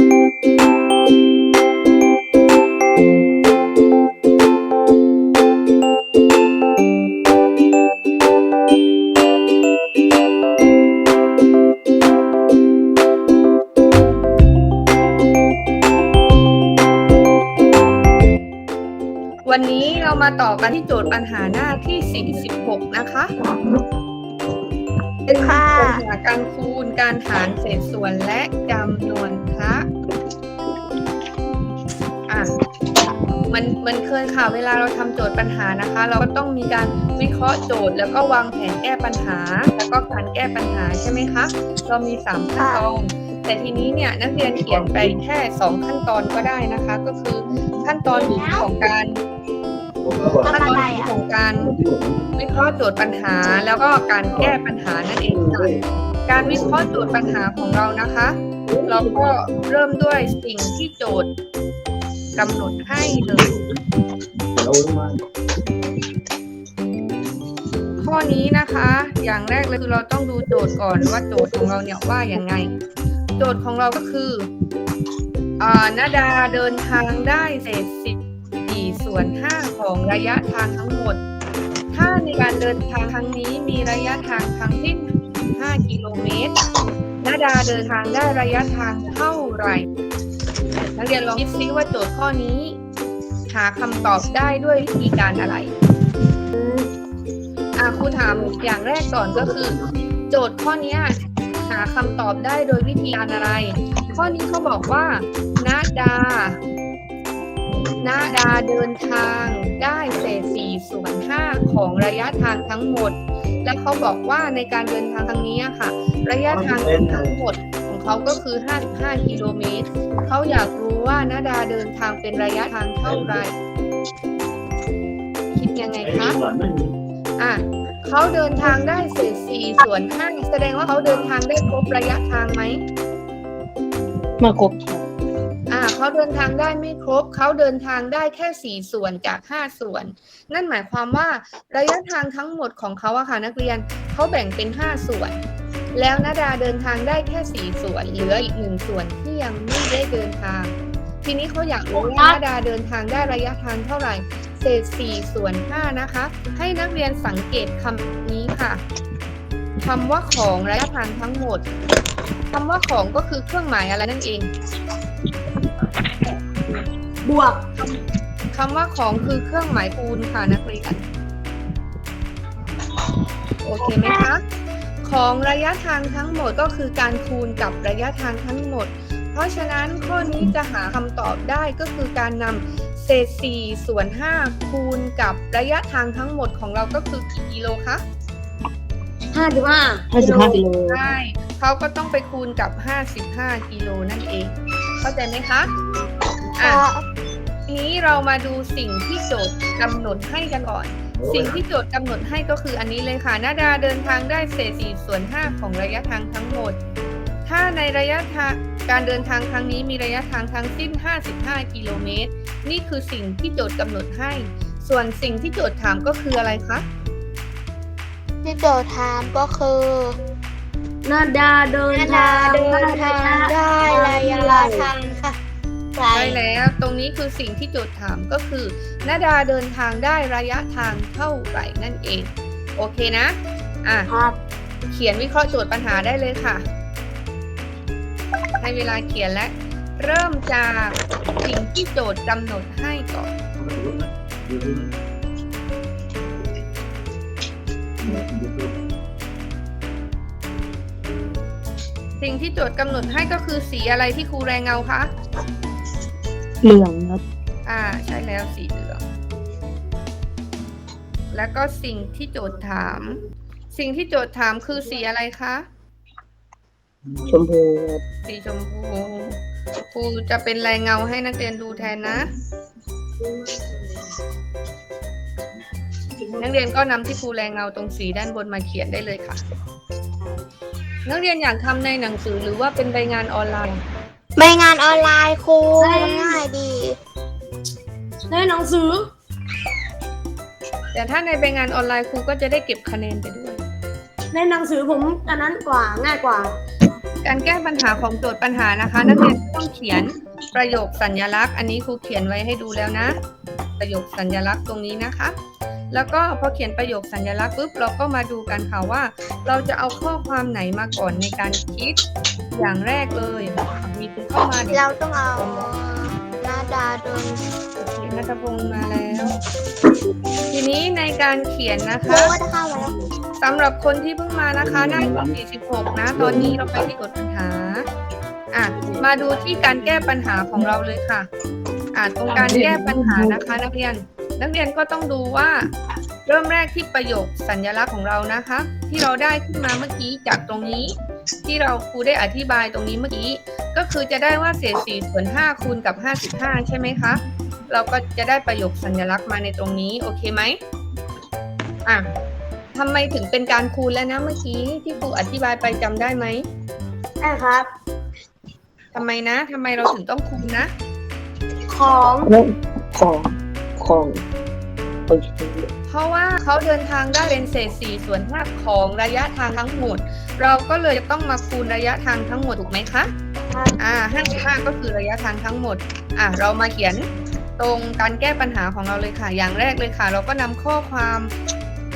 วันนี้เรามาต่อกันที่โจทย์ปัญหาหน้าที่ 46 นะคะค่ะปัญหาการคูณการหารเศษส่วนและจำนวนคะ มันมันเคยค่ะ เวลาเราทำโจทย์ปัญหานะคะ เราก็ต้องมีการวิเคราะห์โจทย์ แล้วก็วางแผนแก้ปัญหา แล้วก็การแก้ปัญหาใช่ไหมคะ เรามี3ขั้นตอนแต่ทีนี้เนี่ยนักเรียนเขียนไปแค่ 2 ขั้นตอนก็ได้นะคะ ก็คือขั้นตอนของการขั้นตอนของการวิเคราะห์โจทย์ปัญหา แล้วก็การแก้ปัญหานั่นเองค่ะการวิเคราะห์โจทย์ปัญหาของเรานะคะ เราก็เริ่มด้วยสิ่งที่โจทย์ กำหนดให้เลยข้อนี้นะคะ อย่างแรกเลยคือเราต้องดูโจทย์ก่อนว่าโจทย์ของเราเนี่ยว่าอย่างไง โจทย์ของเราก็คืออ่านาดาเดินทางได้เศษสิบสี่ส่วนห้าของระยะทางทั้งหมด ถ้าในการเดินทางครั้งนี้มีระยะทางทั้งสิ้น5กิโลเมตรนาดาเดินทางได้ระยะทางเท่าไหร่ นักเรียนลองคิดซิว่าโจทย์ข้อนี้ หาคำตอบได้ด้วยวิธีการอะไรอะครูถามอย่างแรกก่อนก็คือ โจทย์ข้อนี้หาคำตอบได้โดยวิธีการอะไร ข้อนี้เขาบอกว่านาดานาดาเดินทางได้เศษสี่ส่วนห้าของระยะทางทั้งหมด และเขาบอกว่าในการเดินทางครั้งนี้อะค่ะ ระยะทางทั้งหมด เขาก็คือ 55 กิโลเมตร เขาอยากรู้ว่านาดาเดินทางเป็นระยะทางเท่าไหร่ คิดยังไงคะ อะเขาเดินทางได้เศษสี่ส่วนห้าแสดงว่าเขาเดินทางได้ครบระยะทางไหมมาครบอ่าเขาเดินทางได้ไม่ครบ เขาเดินทางได้แค่สี่ส่วนจากห้าส่วน นั่นหมายความว่าระยะทางทั้งหมดของเขาอะค่ะนักเรียนเขาแบ่งเป็นห้าส่วน แล้วนาดาเดินทางได้แค่สี่ส่วนเหลืออีกหนึ่งส่วนที่ยังไม่ได้เดินทาง ทีนี้เขาอยากรู้ว่านาดาเดินทางได้ระยะทางเท่าไหร่ เศษสี่ส่วนห้านะคะ ให้นักเรียนสังเกตคำนี้ค่ะคำว่าของระยะทางทั้งหมดคำว่าของก็คือเครื่องหมายอะไรนั่นเอง บวกคำว่าของคือเครื่องหมายคูณค่ะนักเรียนโอเคไหมคะ ของระยะทางทั้งหมดก็คือการคูณกับระยะทางทั้งหมด เพราะฉะนั้นข้อนี้จะหาคำตอบได้ก็คือการนำเศษ4ส่วน5คูณกับระยะทางทั้งหมดของเราก็คือกี่กิโลคะห้าสิบห้าห้าสิบห้ากิโลใช่เขาก็ต้องไปคูณกับ 55 กิโลนั่นเอง เข้าใจไหมคะอะทีนี้เรามาดูสิ่งที่โจทย์กำหนดให้กันก่อน สิ่งที่โจทย์กำหนดให้ก็คืออันนี้เลยค่ะนาดาเดินทางได้เศษ4ส่วน5ของระยะทางทั้งหมด ถ้าในระยะทางการเดินทางครั้งนี้มีระยะทางทั้งสิ้น 55 กิโลเมตร นี่คือสิ่งที่โจทย์กำหนดให้ ส่วนสิ่งที่โจทย์ถามก็คืออะไรคะ ที่โจทย์ถามก็คือนาดาเดินนาทาดางเดินทางได้ระยะทางค่ะไกล ใช่แล้วตรงนี้คือสิ่งที่โจทย์ถามก็คือนาดาเดินทางได้ระยะทางเท่าไหร่นั่นเอง โอเคนะอะครับเขียนวิเคราะห์โจทย์ปัญหาได้เลยค่ะ ให้เวลาเขียนและ เริ่มจากสิ่งที่โจทย์กำหนดให้ก่อนสิ่งที่โจทย์กำหนดให้ก็คือสีอะไรที่ครูแรงเงาคะ เหลืองครับอ่าใช่แล้วสีเหลือง แล้วก็สิ่งที่โจทย์ถาม สิ่งที่โจทย์ถามคือสีอะไรคะ ชมพูครับสีชมพูครูจะเป็นแรงเงาให้นักเรียนดูแทนนะ นักเรียนก็นำที่ครูแรงเงาตรงสีด้านบนมาเขียนได้เลยค่ะ นักเรียนอยากทำในหนังสือหรือว่าเป็นใบงานออนไลน์ ใบงานออนไลน์ครูมันง่ายดีในหนังสือ แต่ถ้าในใบงานออนไลน์ครูก็จะได้เก็บคะแนนไปด้วยในหนังสือผมอันนั้นกว่าง่ายกว่า การแก้ปัญหาของโจทย์ปัญหานะคะ นักเรียนต้องเขียนประโยคสัญลักษณ์ อันนี้ครูเขียนไว้ให้ดูแล้วนะ ประโยคสัญลักษณ์ตรงนี้นะคะ แล้วก็พอเขียนประโยคสัญลักษณ์ปุ๊บเราก็มาดูกันค่ะว่า เราจะเอาข้อความไหนมาก่อนในการคิดอย่างแรกเลยมี คุณเข้ามาเดี๋ยวเราต้องเอานาดาโดนนัทพงศ์มาแล้ว ทีนี้ในการเขียนนะครูคะก็จะเข้ามาแล้วสำหรับคนที่เพิ่งมานะคะหน้าที่46นะ ตอนนี้เราไปที่กฎปัญหา อะ มาดูที่การแก้ปัญหาของเราเลยค่ะ อะตรงการแก้ปัญหานะคะ นักเรียน นักเรียนก็ต้องดูว่า เริ่มแรกที่ประโยคสัญลักษณ์ของเรานะคะ ที่เราได้ขึ้นมาเมื่อกี้จากตรงนี้ ที่เราครูได้อธิบายตรงนี้เมื่อกี้ ก็คือจะได้ว่าเศษ4ส่วน5คูณกับ 55 ใช่ไหมคะ เราก็จะได้ประโยคสัญลักษณ์มาในตรงนี้โอเคไหมอะทำไมถึงเป็นการคูณแล้วนะเมื่อกี้ที่ครูอธิบายไปจำได้ไหมใช่ครับทำไมนะทำไมเราถึงต้องคูณนะ ของแล้วของ ของโอเค เพราะว่าเขาเดินทางได้เป็นเศษ4ส่วน5ของระยะทางทั้งหมด เราก็เลยจะต้องมาคูณระยะทางทั้งหมดถูกไหมคะอ่า55ก็คือระยะทางทั้งหมดอะเรามาเขียนตรงการแก้ปัญหาของเราเลยค่ะ อย่างแรกเลยค่ะ เราก็นำข้อความ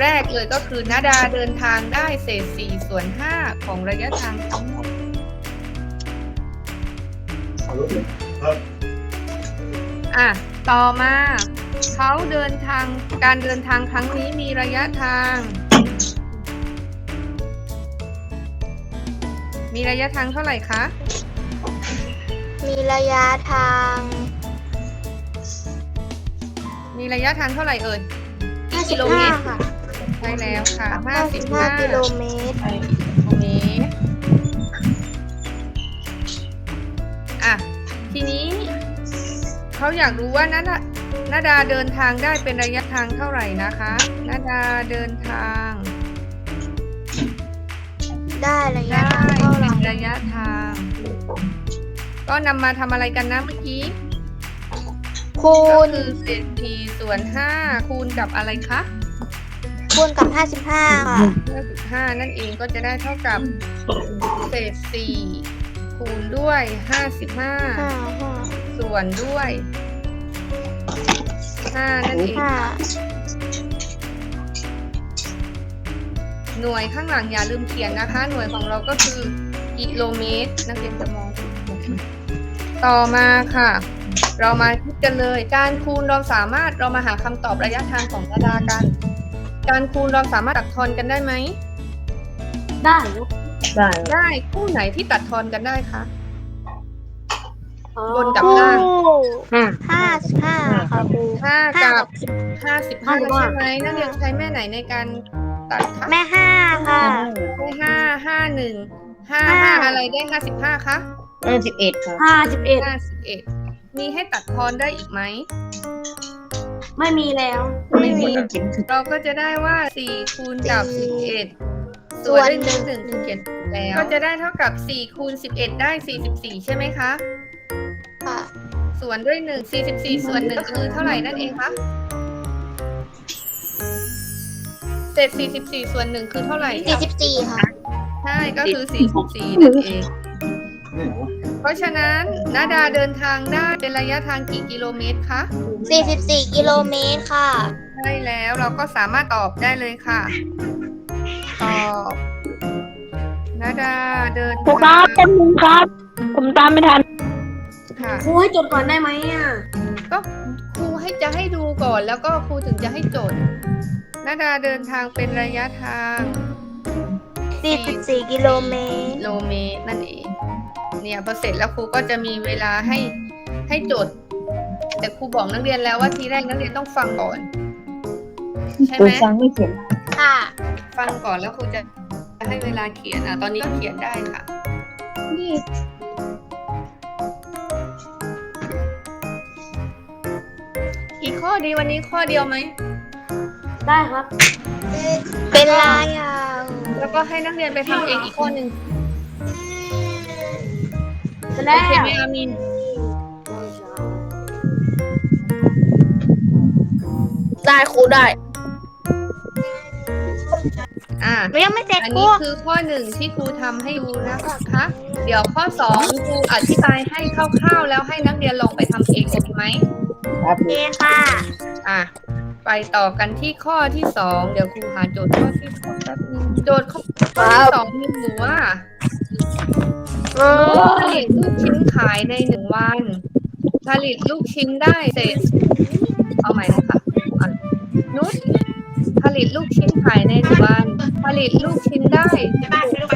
แรกเลยก็คือนาดาเดินทางได้เศษ4ส่วน5ของระยะทางทั้งหมดอะ ต่อมา เขาเดินทางการเดินทางครั้งนี้มีระยะทาง มีระยะทางเท่าไหร่คะ มีระยะทาง มีระยะทางเท่าไหร่เอ่ยกี่กิโลเมตร55ค่ะใช่แล้วค่ะ55กิโลเมตรกิโลเม เขาอยากรู้ว่านาดานาดาเดินทางได้เป็นระยะทางเท่าไหร่นะคะนาดาเดินทาง ได้ระยะได้ทางเท่าไหร่เป็นระยะทาง ก็นำมาทำอะไรกันนะเมื่อกี้ คูก็ณคือเศษสี่ส่วนห้าคูณกับอะไรคะคูณกับ55ค่ะ55นั่นเองก็จะได้เท่ากับเศษ4คูณด้วย55ส่ วนด้วย5นั่นเองหน่วยข้างหลังอย่าลืมเขียนนะคะ หน่วยของเราก็คือกิโลเมตรนักเรียนจะมอง ต่อมาค่ะ เรามาคิดกันเลย การคูณเราสามารถเรามาหาคำตอบระยะทางของกระดากัน การคูณเราสามารถตัดทอนกันได้ไหม ได้ได้ได้คู่ไหนที่ตัดทอนกันได้คะอ๋อ บนกับคูล่างห้า55ค่ะครูห้าห้ากักับบห้าสิบห้าใช่ไหมนักเรียนใช้แม่ไหนในการตัดคะแม่5ค่ะ ได้ห้าห้าหนึ่งห้าห้าห้า อะไรได้ห้าสิบห้าคะห้าสิบเอ็ดครับห้าสิบเอ็ดห้าสิบเอ็ดมีให้ตัดทอนได้อีกไหม ไม่มีแล้ว ไม่มีเขียนเราก็จะได้ว่าสี่คูณกับสิบเอ็ดส่ส่ววนนด้วยหนึ่งหนึ่งคือเขียนถูกแล้ว ก็จะได้เท่ากับสี่คูณสิบเอ็ดได้สี่สิบสี่ใช่ไหมคะ ค่ะส่วนด้วยหนึ่งสี่สิบสี่ส่วนหนึ่งคือเท่าไหร่นั่นเองคะเศษสี่สิบสี่ส่วนหนึ่งคือเท่าไหร่44ค่ะ ใช่ก็คือ44นั่นเอง เพราะฉะนั้นนาดาเดินทางได้เป็นระยะทางกี่กิโลเมตรคะ44กิโลเมตรค่ะ ใช่แล้วเราก็สามารถตอบได้เลยค่ะ ตอบนาดาเดินครูคทารับงแป๊บนึงครับผมตามไม่ทัน ค่ะ ครูให้จดก่อนได้ไหมอะก็ครูให้จะให้ดูก่อนแล้วก็ครูถึงจะให้โจทย์นาดาเดินทางเป็นระยะทาง44กิโลเมตรกิโลเมตรนั่นเอง เนี่ยพอเสร็จแล้วครูก็จะมีเวลาให้ให้โจทย์แต่ครูบอกนักเรียนแล้วว่าทีแรกนักเรียนต้องฟังก่อน ใช่ครูไหม ฟังไม่เขียนค่ะ ฟังก่อนแล้วครูจะให้เวลาเขียนอะ ตอนนี้ก็เขียนได้ค่ะอี กข้อดีวันนี้ข้อเดียวไหม ได้ครับ เป็นไรอะแล้วก็ให้นักเรียนไปทำเองอีกข้อหนึ่งจะโอได้เคไหมอามิน ได้ครูได้อ่า หนูยังไม่เสร็จอันครูนี้คือข้อหนึ่งที่ครูทำให้ดูนะคะ เดี๋ยวข้อสองครูอธิบายให้คร่าวๆ แล้วให้นักเรียนลองไปทำเองโอเคไหมครับ โอเคค่ะ อะ ไปต่อกันที่ข้อที่สองเดี๋ยวครูหาโจทย์ข้อที่สองแป๊บนึงโจทย์ข้อที่สองมีหนูว่าผลิตลูกชิ้นขายในหนึ่งวัน ผลิตลูกชิ้นได้เศษเอาใหม่นะคะอะนุชผลิตลูกชิ้นขายในหนึ่งวัน ผลิตลูกชิ้นได้เ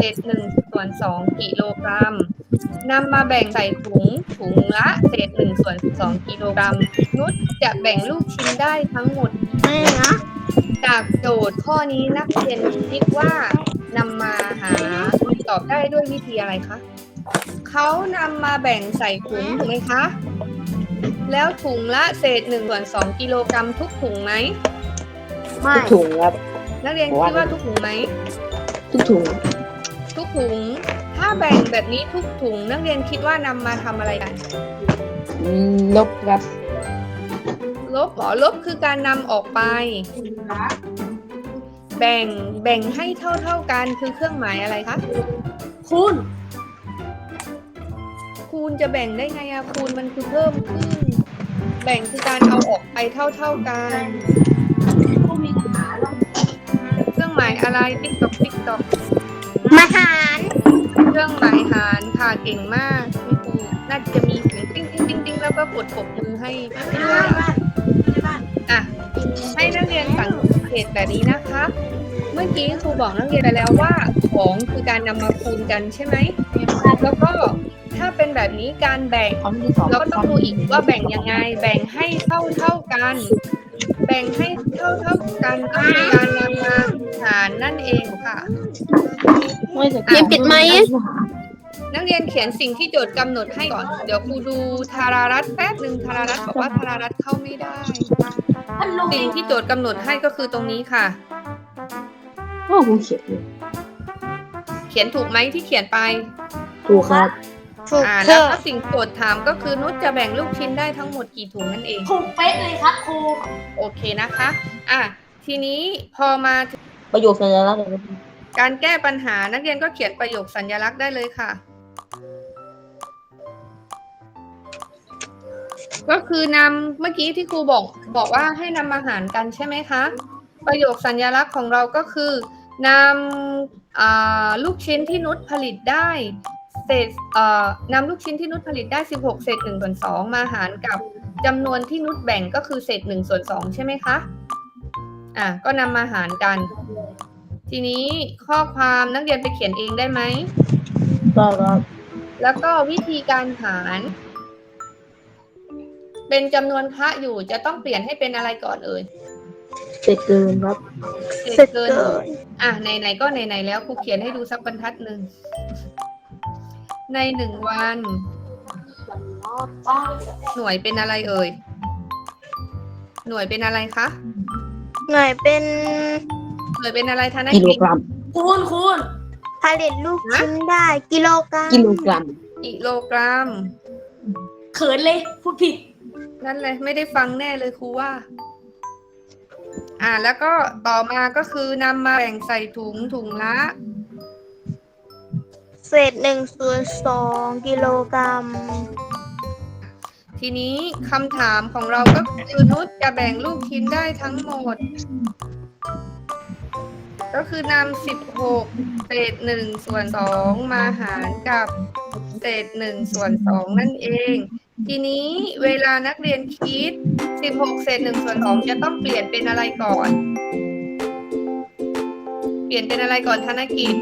ศษหนึ่ง ส่วนสองกิโลกรัมนำมาแบ่งใส่ถุงถุงละเศษหนึ่งส่วนสองกิโลกรัมนุชจะแบ่งลูกชิ้นได้ทั้งหมดไม่นะ จากโจทย์ข้อนี้นักเรียนคิดว่านำมาหาตอบได้ด้วยวิธีอะไรคะเขานำมาแบ่งใส่ถุงถูกไหมคะ แล้วถุงละเศษหนึ่งส่วนสองกิโลกรัมทุกถุงไหมไม่ทุกถุงครับ นักเรียนคิดว่าทุกถุงไหมทุกถุงทุก ถุง ถ้าแบ่งแบบนี้ทุกถุง นักเรียนคิดว่านำมาทำอะไรกันอืมลบครับ ลบเหรอลบคือการนำออกไป แบ่งแบ่งให้เท่าเท่าๆกันคือเครื่องหมายอะไรคะคุณคูณจะแบ่งได้ไงอะคูณมันคือเพิ่มขึ้น แบ่งคือการเอาออกไปเท่าเท่าๆกันคุณมีปัญหาแล้วเครื่องหมายอะไรติ๊กตอกติ๊กตอกมาหาร เครื่องหมายหารค่ะเก่งมากคุณครูน่าจะมีเสียงติ๊งติ๊งติ๊งติ๊งแล้วก็กดปรบมือให้ด้วยอะให้นักเรียนสังเกตแบบนี้นะคะ เมื่อกี้ครูบอกนักเรียนไปแล้วว่าของคือการนำมาคูณกันใช่ไหมแล้วก็ถ้าเป็นแบบนี้การแบ่งเราก็ต้องดูอีกว่าแบ่งยังไง แบ่งให้เท่าเท่ากัน แบ่งให้เท่าเท่าๆกันก็คือการนำมาหารนั่นเองค่ะไม่จะเรียนปิดไหมอะนักเรียนเขียนสิ่งที่โจทย์กำหนดให้ก่อน เดี๋ยวครูดูธารารัตน์แป๊บหนึ่งธารารัตน์บอกว่าธารารัตน์เข้าไม่ได้พัดลมสิ่งที่โจทย์กำหนดให้ก็คือตรงนี้ค่ะ โอ้ผมเขียนอยู่เขียนถูกไหมที่เขียนไป ถูกครับ ถูกอ่าเถแล้วอะก็สิ่งโจทย์ถามก็คือนุชจะแบ่งลูกชิ้นได้ทั้งหมดกี่ถุงนั่นเอง ถูกเป๊ะเลยครับครูโอเคนะคะ อะ ทีนี้พอมาถึงประโยคสัญลักษณ์อะไรนะการแก้ปัญหานักเรียนก็เขียนประโยคสัญลักษณ์ได้เลยค่ะ ก็คือนำเมื่อกี้ที่ครูบอกบอกว่าให้นำมาหารกันใช่ไหมคะ ประโยคสัญลักษณ์ของเราก็คือนำอ่าลูกชิ้นที่นุชผลิตได้ เศษเอ่อนำลูกชิ้นที่นุชผลิตได้ 16 เศษ1ส่วน2มาหารกับจำนวนที่นุชแบ่งก็คือเศษ1ส่วน2ใช่ไหมคะ อะก็นำมาหารกัน ทีนี้ข้อความนักเรียนไปเขียนเองได้ไหมได้ครับแล้วก็วิธีการหาร เป็นจำนวนพระอยู่จะต้องเปลี่ยนให้เป็นอะไรก่อนเอ่ยเสร็จเกินครับเศษเกิน อะไหนๆก็ไหนๆแล้วครูเขียนให้ดูสักบรรทัดหนึ่ง ในหนึ่งวัน หน่วยเป็นอะไรเอ่ย หน่วยเป็นอะไรคะ หน่วยเป็นหน่วยเป็นอะไรธนกิโลกิจกรัม คูณคูณผลิตลูกชิ้นได้ กิโลกรัมกิโลกรัม กิโลกรัม เขินเลย พูดผิด นั่นเลยไม่ได้ฟังแน่เลยครูว่า อ่าแล้วก็ต่อมาก็คือนำมาแบ่งใส่ถุงถุงละ เศษหนึ่งส่วนสองกิโลกรัม ทีนี้คำถามของเราก็คือนุชจะแบ่งลูกชิ้นได้ทั้งหมด ก็คือนำสิบหกเศษหนึ่งส่วนสองมาหารกับเศษหนึ่งส่วนสองนั่นเอง ทีนี้เวลานักเรียนคิดสิบหกเศษหนึ่งส่วนสองจะต้องเปลี่ยนเป็นอะไรก่อน เปลี่ยนเป็นอะไรก่อนธนกิจ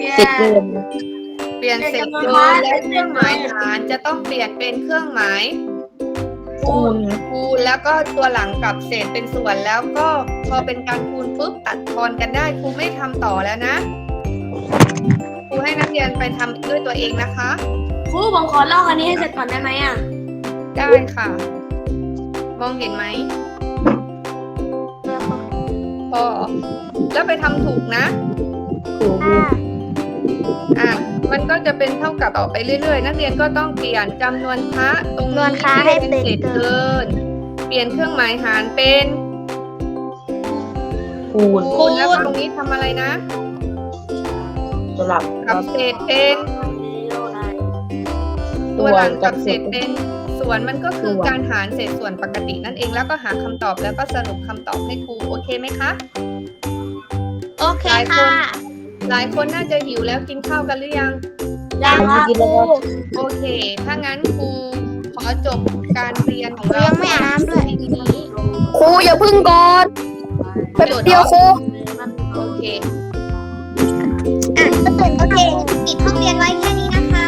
ลี่ยเสร็จนเกินเปลี่ยนเศษเกินและเครื่องหมายหารจะต้องเปลี่ยนเป็นเครื่องหมายคูณคูณแล้วก็ตัวหลังกับเศษเป็นส่วนแล้วก็พอเป็นการคูณปุ๊บตัดทอนกันได้ครูไม่ทำต่อแล้วนะครูให้นักเรียนไปทำด้วยตัวเองนะคะ ครูผมขอเล่าอันนี้ให้เสร็จก่อนได้ไหมอะ ได้ค่ะ มองเห็นไหมพอแล้วไปทำถูกนะ ถูกค่ะ อะมันก็จะเป็นเท่ากับต่อไปเรื่อยๆ นักเรียนก็ต้องเปลี่ยนจำนวนพระตรงจำนวนนี้พระที่ให้เป็นเป็นเศษเกิเกิน เปลี่ยนเครื่องหมายหารเป็นคูณคูณแล้วก็ตรงนี้ทำอะไรนะ สลับกับเศษเป็นตัวหลังกับเศษเป็นส่วนมันก็คือการหารเศษส่วนปกตินั่นเองแล้วก็หาคำตอบแล้วก็สรุปคำตอบให้ครูโอเคไหมคะ โอเคค่ะ หลายคนน่าจะหิวแล้วกินข้าวกันหรือยัง ยังผมคจะรับกินแล้วครับโอเค ถ้างั้นครูขอจบการเรียนของครูเรายังไม่อาบน้ำด้วยทีนี้ครูอย่าพึ่งก่อนแป๊บเดียวครูโอเคอะโอเคปิดห้องเรียนไว้แค่นี้นะคะ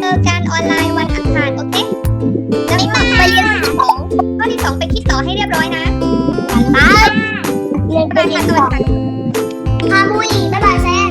เจอกันออนไลน์วันอังคารโอเคแล้วก็ไปเรียนข้อที่สองข้อที่สองไปคิดต่อให้เรียบร้อยนะเรียนบ๊ายบายค่ะสวัสดีค่ะ